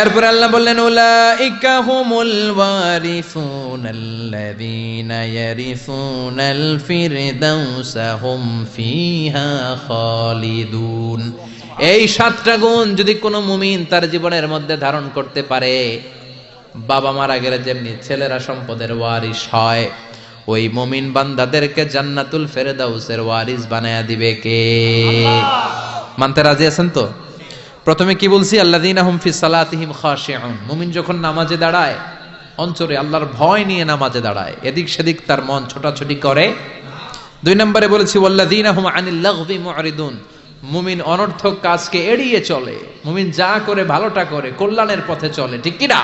এরপর আল্লাহ বললেন, উলাইকা হুমুল ওয়ারিসুন আল্লাযীনা ইয়ারিসুনাল ফিরদাউসা হুম ফিহা খালিদুন। এই সাতটা গুণ যদি কোনো মুমিন তার জীবনের মধ্যে ধারণ করতে পারে, বাবা মারা গেলে যেমনি ছেলেরা সম্পদের ওয়ারিস হয়, ওই মুমিন বান্দাদেরকে জান্নাতুল ফেরদাউসের ওয়ারিস বানায়া দিবে কে? মানতে রাজি আছেন তো? প্রথমে কি বলছি? আল্লাযীনা হুম ফি সালাতিহিম খাশিউন। মুমিন যখন নামাজে দাঁড়ায়, অন্তরে আল্লাহর ভয় নিয়ে নামাজে দাঁড়ায়। এদিক সেদিক তার মন ছোটাছুটি করে। দুই নম্বরে বলেছি, ওয়াল্লাযীনা হুম আনিল লাগবি মুরিদুন। মুমিন অনর্থক কাজকে এড়িয়ে চলে। মুমিন যা করে, ভালোটা করে, কল্যাণের পথে চলে। ঠিক কি না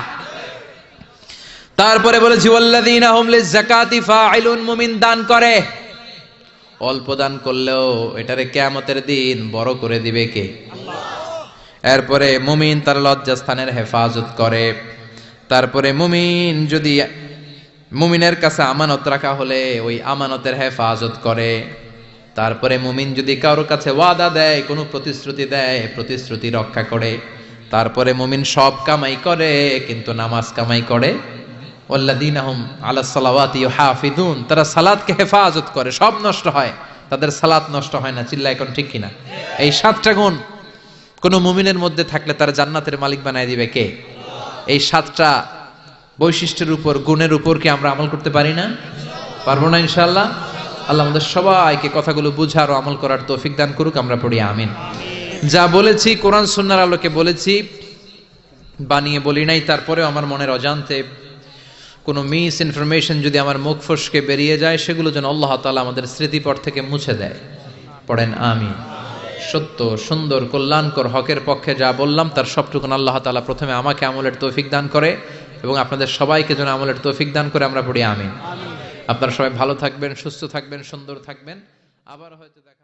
তারপরে বলেছি মুমিন দান করে। অল্প দান করলেও এটারে কিয়ামতের দিন বড় করে দিবে কে? এরপরে মুমিন তার লজ্জাস্থানের হেফাজত করে। তারপরে মুমিন যদি মুমিনের কাছে আমানত রাখা হলে ওই আমানতের হেফাজত করে। তারপরে মুমিন যদি কারোর কাছে ওয়াদা দেয়, কোনো প্রতিশ্রুতি দেয়, প্রতিশ্রুতি রক্ষা করে। তারপরে মুমিন সব কামাই করে, কিন্তু নামাজ কামাই করে। সালাওয়াতি হাফিদুন তারা সালাদকে হেফাজত করে। সব নষ্ট হয়, তাদের সালাত নষ্ট হয় না চিল্লা এখন ঠিক কিনা? এই সাতটা গুণ। কোন মুমিনের মধ্যে থাকলে তার জান্নাতের মালিক বানায় দিবে কে? এই সাতটা বৈশিষ্ট্যের উপর, গুণের উপর কি আমরা আমল করতে পারি না? পারব না ইনশাল্লাহ আল্লাহ আমাদের সবাইকে কথাগুলো বুঝার ও আমল করার তৌফিক দান করুক, আমরা পড়ি, আমিন। যা বলেছি, কোরআন সুন্নার আলোকে বলেছি, বানিয়ে বলি নাই, তারপরেও আমার মনের অজান্তে কোনো মিস ইনফরমেশন যদি আমার মুখ ফসকে বেরিয়ে যায়, সেগুলো যেন আল্লাহ তাআলা আমাদের স্মৃতিপট থেকে মুছে দেয়। পড়েন আমি সত্য, সুন্দর, কল্যাণকর হকের পক্ষে যা বললাম, তার সবটুকুন আল্লাহ তালা প্রথমে আমাকে আমলের তৌফিক দান করে এবং আপনাদের সবাইকে যেন আমলের তৌফিক দান করে আমরা পড়ি আমি আপনারা সবাই ভালো থাকবেন, সুস্থ থাকবেন, সুন্দর থাকবেন। আবার হয়তো দেখা